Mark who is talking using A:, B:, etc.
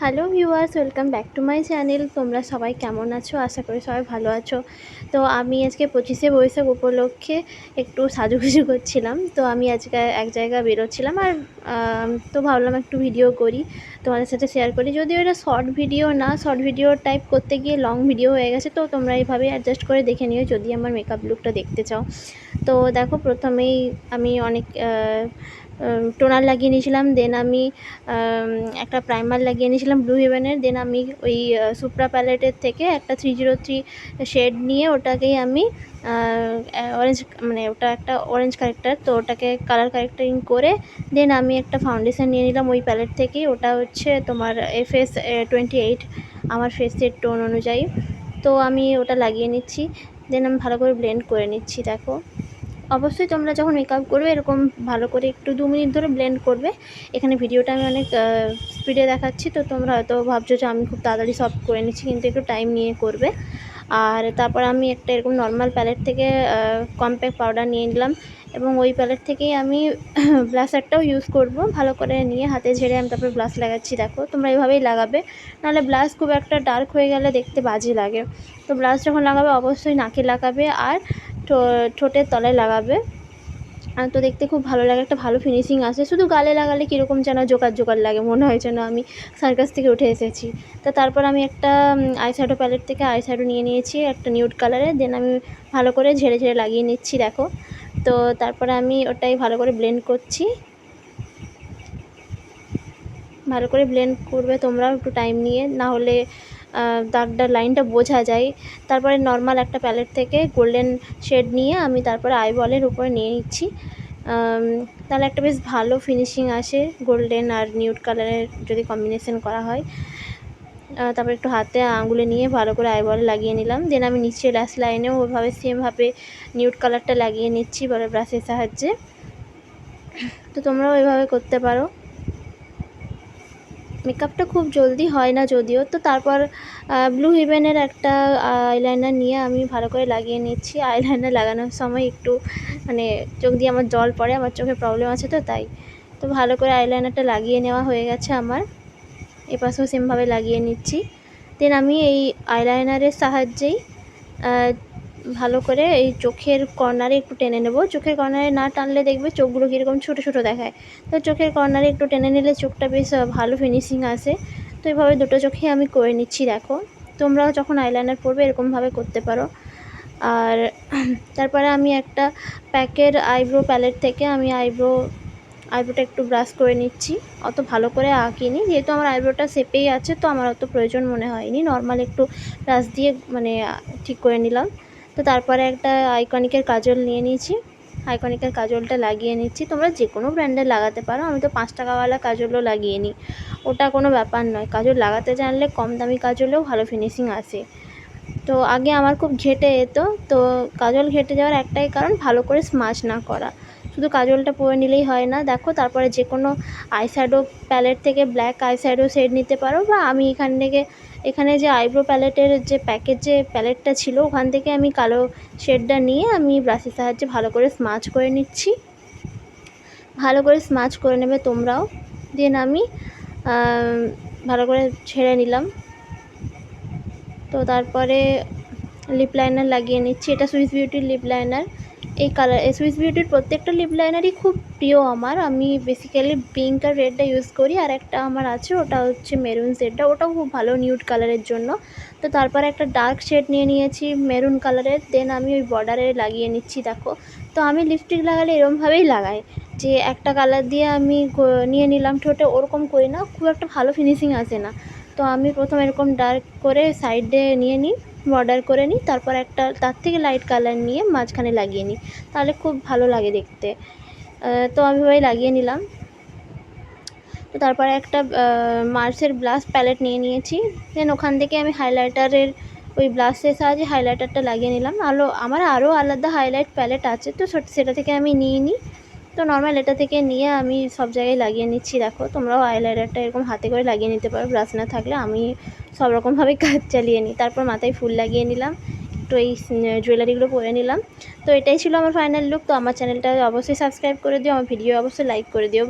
A: Hello viewers, welcome back to my channel. তোমরা সবাই কেমন আছো? আশা করি সবাই ভালো আছো। তো আমি আজকে পঁচিশে বৈশাখ উপলক্ষে একটু সাজুগুজু করছিলাম। তো আমি আজকে এক জায়গায় বেরোচ্ছিলাম আর তো ভাবলাম একটু ভিডিও করি। তোমাদের সাথে শেয়ার করি। যদিও এটা শর্ট ভিডিও না শর্ট ভিডিও টাইপ করতে গিয়ে লং ভিডিও হয়ে গেছে। তো তোমরা এইভাবে অ্যাডজাস্ট করে দেখে নিও, যদি আমার মেকআপ লুকটা দেখতে চাও। তো দেখো, প্রথমেই আমি অনেক টোনার লাগিয়ে নিয়েছিলাম দেন আমি একটা প্রাইমার লাগিয়ে নিয়েছিলাম ব্লু হেভেনের দেন আমি ওই সুপ্রা প্যালেটের থেকে একটা থ্রি জিরো থ্রি শেড নিয়ে ওটাকেই আমি অরেঞ্জ মানে ওটা একটা অরেঞ্জ কারেক্টার তো ওটাকে কালার কারেক্টারিং করে দেন আমি একটা ফাউন্ডেশন নিয়ে নিলাম ওই প্যালেট থেকেই, ওটা হচ্ছে তোমার এফএস টোয়েন্টি এইট আমার ফেসের টোন অনুযায়ী। তো আমি ওটা লাগিয়ে নিচ্ছি দেন আমি ভালো করে ব্লেন্ড করে নিচ্ছি, দেখো। অবশ্যই তোমরা যখন মেকআপ করবে, এরকম ভালো করে একটু দু মিনিট ধরে ব্লেন্ড করবে। এখানে ভিডিওটা আমি অনেক স্পিডে দেখাচ্ছি, তো তোমরা হয়তো ভাবছ যে আমি খুব তাড়াতাড়ি সফট করে নিচ্ছি, কিন্তু একটু টাইম নিয়ে করবে। আর তারপর আমি একটা এরকম নর্মাল প্যালেট থেকে কম্প্যাক্ট পাউডার নিয়ে নিলাম। এবং ওই প্যালেট থেকেই আমি ব্লাশারটাও ইউজ করব। ভালো করে নিয়ে হাতে ঝেড়ে আমি তারপর ব্লাশ লাগাচ্ছি, দেখো। তোমরা এইভাবেই লাগাবে। নাহলে ব্লাশ খুব একটা ডার্ক হয়ে গেলে দেখতে বাজে লাগে। তো ব্লাশ যখন লাগাবে, অবশ্যই নাকে লাগাবে। আর ঠোঁটের তলায় লাগাবে। আর তো দেখতে খুব ভালো লাগে, একটা ভালো ফিনিশিং আসে। শুধু গালে লাগালে কীরকম যেন জোকার জোকার লাগে, মনে হয় যেন আমি সার্কাস থেকে উঠে এসেছি। তো তারপর আমি একটা আই শ্যাডো প্যালেট থেকে আই শ্যাডো নিয়ে নিয়েছি, একটা নিউড কালারে দেন আমি ভালো করে ঝেড়ে ঝেড়ে লাগিয়ে নিচ্ছি, দেখো। তো তারপরে আমি ওটাই ভালো করে ব্লেন্ড করছি। ভালো করে ব্লেন্ড করবে তোমরাও একটু টাইম নিয়ে। না হলে দাগটা লাইনটা বোঝা যায়। তারপরে নর্মাল একটা প্যালেট থেকে গোল্ডেন শেড নিয়ে আমি তারপরে আইবলের উপরে নিয়ে নিচ্ছি। তাহলে একটা বেশ ভালো ফিনিশিং আসে গোল্ডেন আর নিউড কালারের যদি কম্বিনেশন করা হয়। তারপর একটু হাতে আঙুলে নিয়ে ভালো করে আইবল লাগিয়ে নিলাম। দেন আমি নিচে ল্যাস লাইনেও ওইভাবে সেমভাবে নিউড কালারটা লাগিয়ে নিচ্ছি বলে ব্রাশের সাহায্যে। তো তোমরাও এভাবে করতে পারো। মেকআপটা খুব জলদি হয় না যদিও। তো তারপর ব্লু হেভেনের একটা আইলাইনার নিয়ে আমি ভালো করে লাগিয়ে নিচ্ছি। আইলাইনার লাগানোর সময় একটু মানে চোখ দিয়ে আমার জল পড়ে, আমার চোখে প্রবলেম আছে তো তাই। তো ভালো করে আইলাইনারটা লাগিয়ে নেওয়া হয়ে গেছে আমার। এপাশেও সেমভাবে লাগিয়ে নিচ্ছি। দেন আমি এই আইলাইনারের সাহায্যেই ভালো করে এই চোখের কর্নারে একটু টেনে নেব। চোখের কর্নারে না টানলে দেখবে চোখগুলো কীরকম ছোটো ছোটো দেখায়। তো চোখের কর্নারে একটু টেনে নিলে চোখটা বেশ ভালো ফিনিশিং আসে তো এইভাবে দুটো চোখে আমি করে নিচ্ছি, দেখো। তোমরাও যখন আইলাইনার পরবে এরকমভাবে করতে পারো। আর তারপরে আমি একটা প্যাকের আইব্রো প্যালেট থেকে আমি আইব্রো আইব্রোটা একটু ব্রাশ করে নিচ্ছি। অত ভালো করে আঁকিনি। যেহেতু আমার আইব্রোটা শেপেই আছে, তো আমার অত প্রয়োজন মনে হয়নি। নর্মাল একটু ব্রাশ দিয়ে মানে ঠিক করে নিলাম। তো তারপরে একটা আইকনিকের কাজল নিয়ে নিয়েছি। আইকনিকের কাজলটা লাগিয়ে নিচ্ছি। তোমরা যে কোনো ব্র্যান্ডের লাগাতে পারো। আমি তো পাঁচ টাকাওয়ালা কাজলও লাগিয়ে নিই। ওটা কোনো ব্যাপার নয়। কাজল লাগাতে জানলে কম দামি কাজলেও ভালো ফিনিশিং আসে। তো আগে আমার খুব ঘেটে যেত তো কাজল ঘেটে যাওয়ার একটাই কারণ, ভালো করে স্মাচ না করা। শুধু কাজলটা পরে নিলেই হয় না। দেখো, তারপরে যে কোনো আইশ্যাডো প্যালেট থেকে ব্ল্যাক আইশ্যাডো শেড নিতে পারো বা আমি এখান থেকে এখানে যে আইব্রো প্যালেটের যে প্যাকেট যে প্যালেটটা ছিল, ওখান থেকে আমি কালো শেডটা নিয়ে আমি ব্রাশের সাহায্যে ভালো করে স্মাচ করে নিচ্ছি। ভালো করে স্মাচ করে নেবে তোমরাও। দেন আমি ভালো করে ছেড়ে নিলাম। তো তারপরে লিপ লাইনার লাগিয়ে নিচ্ছি। এটা সুইস বিউটির লিপ লাইনার এই কালার সুইস বিউটির প্রত্যেকটা লিপ লাইনারই খুব প্রিয় আমার। আমি বেসিক্যালি পিঙ্ক আর রেডটা ইউজ করি। আর একটা আমার আছে, ওটা হচ্ছে মেরুন শেডটা ওটাও খুব ভালো নিউড কালারের জন্য। তো তারপরে একটা ডার্ক শেড নিয়ে নিয়েছি মেরুন কালারের দেন আমি ওই বর্ডারে লাগিয়ে নিচ্ছি, দেখো। তো আমি লিপস্টিক লাগালে এরমভাবেই লাগাই যে একটা কালার দিয়ে আমি নিয়ে নিলাম ঠোঁটে, ওরকম করি না। খুব একটা ভালো ফিনিশিং আসে না। তো আমি প্রথম এরকম ডার্ক করে সাইডে নিয়ে নিই। বর্ডার করে নিই, তারপর একটা, তার থেকে লাইট কালার নিয়ে মাঝখানে লাগিয়ে নিই। তাহলে খুব ভালো লাগে দেখতে। তো আমি ওই লাগিয়ে নিলাম। তো তারপরে একটা মার্সের ব্লাশ প্যালেট নিয়ে নিয়েছি। দেন ওখান থেকে আমি হাইলাইটারের ওই ব্লাশের সাহায্যে হাইলাইটারটা লাগিয়ে নিলাম। আলো, আমার আরও আলাদা হাইলাইট প্যালেট আছে, তো সেটা থেকে আমি নিয়ে নিই। তো নর্মাল এটা থেকে নিয়ে আমি সব জায়গায় লাগিয়ে নিচ্ছি, দেখো। তোমরাও আইলাইনারটা এরকম হাতে করে লাগিয়ে নিতে পারো ব্রাশ না থাকলে আমি সব রকমভাবে কাজ চালিয়ে নিই। তারপর মাথায় ফুল লাগিয়ে নিলাম, একটু এই জুয়েলারিগুলো পরে নিলাম। তো এটাই ছিল আমার ফাইনাল লুক তো আমার চ্যানেলটা অবশ্যই সাবস্ক্রাইব করে দিও, আমার ভিডিও অবশ্যই লাইক করে দিও।